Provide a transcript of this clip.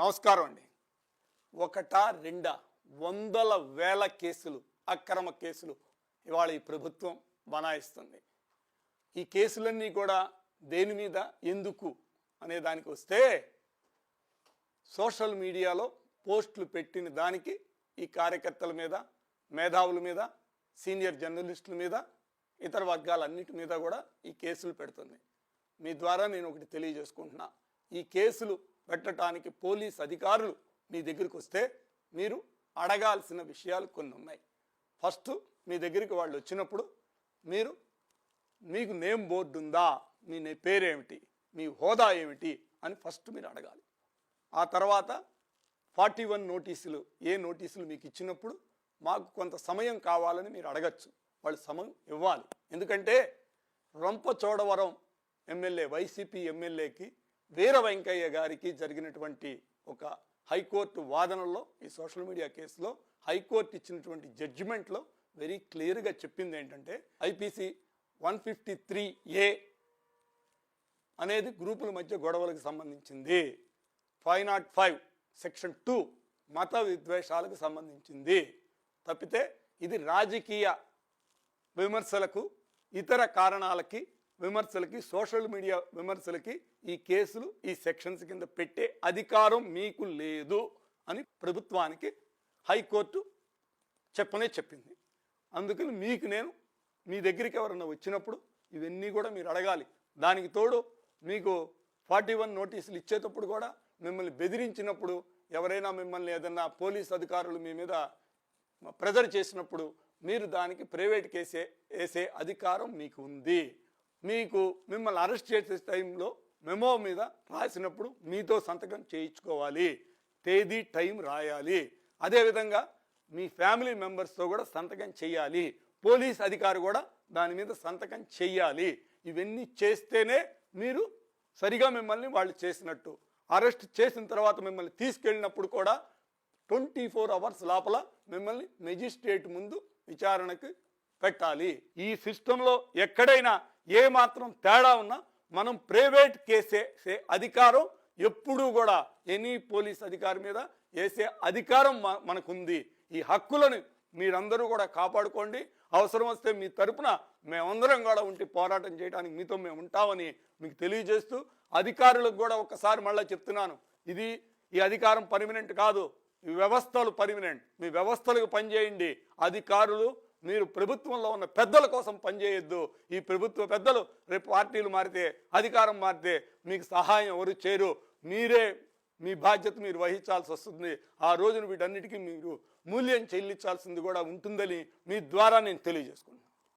నమస్కారం అండి. ఒకటా రెండా వందల వేల కేసులు అక్రమ కేసులు ఇవాళ ఈ ప్రభుత్వం బనాయిస్తుంది. ఈ కేసులన్నీ కూడా దేని మీద ఎందుకు అనే దానికి వస్తే సోషల్ మీడియాలో పోస్టులు పెట్టిన దానికి ఈ కార్యకర్తల మీద మేధావుల మీద సీనియర్ జర్నలిస్టుల మీద ఇతర వర్గాలన్నిటి మీద కూడా ఈ కేసులు పెడుతుంది. మీ ద్వారా నేను ఒకటి తెలియజేసుకుంటున్నా. ఈ కేసులు పెట్టడానికి పోలీస్ అధికారులు మీ దగ్గరికి వస్తే మీరు అడగాల్సిన విషయాలు కొన్ని ఉన్నాయి. ఫస్ట్ మీ దగ్గరికి వాళ్ళు వచ్చినప్పుడు మీరు మీకు నేమ్ బోర్డు ఉందా? మీ నే- పేరేమిటి? మీ హోదా ఏమిటి? అని ఫస్ట్ మీరు అడగాలి. ఆ తర్వాత ఫార్టీ వన్ నోటీసులు ఏ నోటీసులు మీకు ఇచ్చినప్పుడు మాకు కొంత సమయం కావాలని మీరు అడగచ్చు. వాళ్ళు సమయం ఇవ్వాలి. ఎందుకంటే రొంపచోడవరం ఎమ్మెల్యే వైసీపీ ఎమ్మెల్యేకి వీర వెంకయ్య గారికి జరిగినటువంటి ఒక హైకోర్టు వాదనలో ఈ సోషల్ మీడియా కేసులో హైకోర్టు ఇచ్చినటువంటి జడ్జిమెంట్లో వెరీ క్లియర్గా చెప్పింది ఏంటంటే IPC one fifty three A అనేది గ్రూపుల మధ్య గొడవలకు సంబంధించింది. Five nought five section two మత విద్వేషాలకు సంబంధించింది. తప్పితే ఇది రాజకీయ విమర్శలకు ఇతర కారణాలకి విమర్శలకి సోషల్ మీడియా విమర్శలకి ఈ కేసులు ఈ సెక్షన్స్ కింద పెట్టే అధికారం మీకు లేదు అని ప్రభుత్వానికి హైకోర్టు చెప్పనే చెప్పింది. అందుకని మీకు నేను మీ దగ్గరికి ఎవరన్నా వచ్చినప్పుడు ఇవన్నీ కూడా మీరు అడగాలి. దానికి తోడు మీకు ఫార్టీ వన్ నోటీసులు ఇచ్చేటప్పుడు కూడా మిమ్మల్ని బెదిరించినప్పుడు ఎవరైనా మిమ్మల్ని ఏదన్నా పోలీస్ అధికారులు మీ మీద ప్రెజర్ చేసినప్పుడు మీరు దానికి ప్రైవేట్ కేసే వేసే అధికారం మీకు ఉంది. మీకు మిమ్మల్ని అరెస్ట్ చేసే టైంలో మెమో మీద రాసినప్పుడు మీతో సంతకం చేయించుకోవాలి. తేదీ టైం రాయాలి. అదేవిధంగా మీ ఫ్యామిలీ మెంబర్స్తో కూడా సంతకం చేయాలి. పోలీస్ అధికారి కూడా దాని మీద సంతకం చేయాలి. ఇవన్నీ చేస్తేనే మీరు సరిగా మిమ్మల్ని వాళ్ళు చేసినట్టు. అరెస్ట్ చేసిన తర్వాత మిమ్మల్ని తీసుకెళ్ళినప్పుడు కూడా ట్వంటీ ఫోర్ అవర్స్ లోపల మిమ్మల్ని మెజిస్ట్రేట్ ముందు విచారణకు పెట్టాలి. ఈ సిస్టంలో ఎక్కడైనా ఏ మాత్రం తేడా ఉన్నా మనం ప్రైవేట్ కేసే అధికారం. ఎప్పుడూ కూడా ఎనీ పోలీస్ అధికారి మీద వేసే అధికారం మనకుంది. ఈ హక్కులను మీరందరూ కూడా కాపాడుకోండి. అవసరం వస్తే మీ తరపున మేమందరం కూడా ఉండి పోరాటం చేయడానికి మీతో మేము ఉంటామని మీకు తెలియజేస్తూ అధికారులకు కూడా ఒకసారి మళ్ళీ చెప్తున్నాను. ఇది ఈ అధికారం పర్మినెంట్ కాదు. ఈ వ్యవస్థలు పర్మినెంట్. మీ వ్యవస్థలకు పనిచేయండి. అధికారులు మీరు ప్రభుత్వంలో ఉన్న పెద్దల కోసం పనిచేయొద్దు. ఈ ప్రభుత్వ పెద్దలు రేపు పార్టీలు మారితే అధికారం మారితే మీకు సహాయం ఎవరు చేయరు. మీరే మీ బాధ్యత మీరు వహించాల్సి వస్తుంది. ఆ రోజున వీటన్నిటికీ మీరు మూల్యం చెల్లించాల్సింది కూడా ఉంటుందని మీ ద్వారా నేను తెలియజేసుకున్నాను